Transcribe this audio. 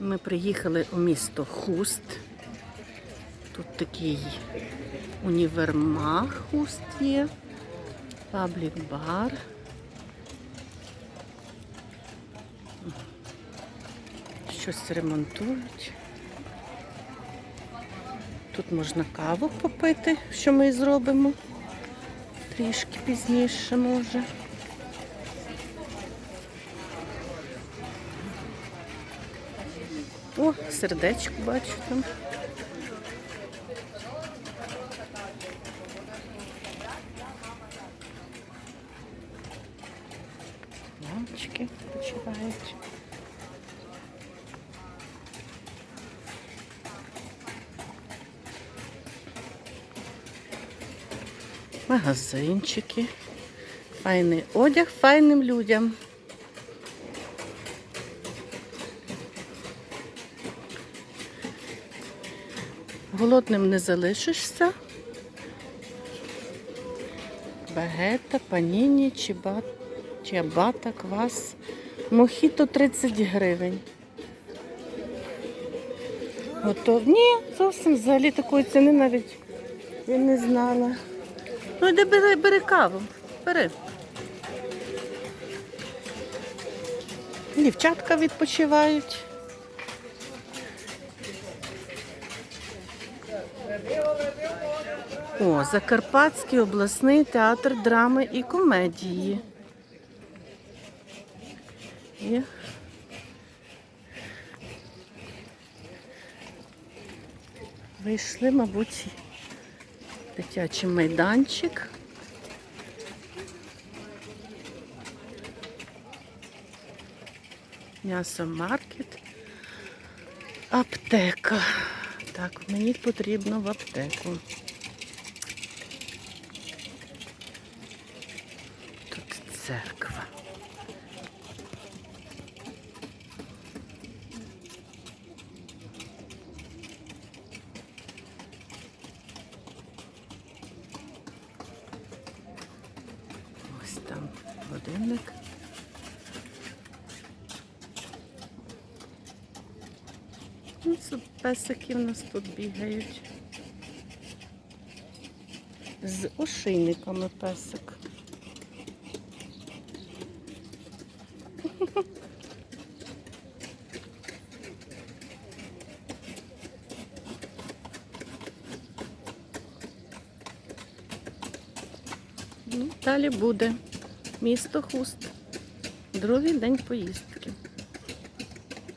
Ми приїхали у місто Хуст. Тут такий універмаг Хуст є, паблік бар. Щось ремонтують. Тут можна каву попити, що ми і зробимо. Трішки пізніше може. О, сердечко бачу там. Почувають. Магазинчики. Файний одяг файним людям. Голодним не залишишся. Багета, паніні, чиабата, квас. Мохіто 30 гривень. Готов. Ні, зовсім взагалі такої ціни навіть я не знала. Ну йди бери, бери каву. Бери. Дівчатка відпочивають. О, Закарпатський обласний театр драми і комедії. Вийшли, мабуть, дитячий майданчик. М'ясомаркет. Аптека. Так, мені потрібно в аптеку. Тут церква. Ось там годинник. Ну, песики в нас тут бігають. З ошейниками песик. Ну, далі буде місто Хуст. Другий день поїздки.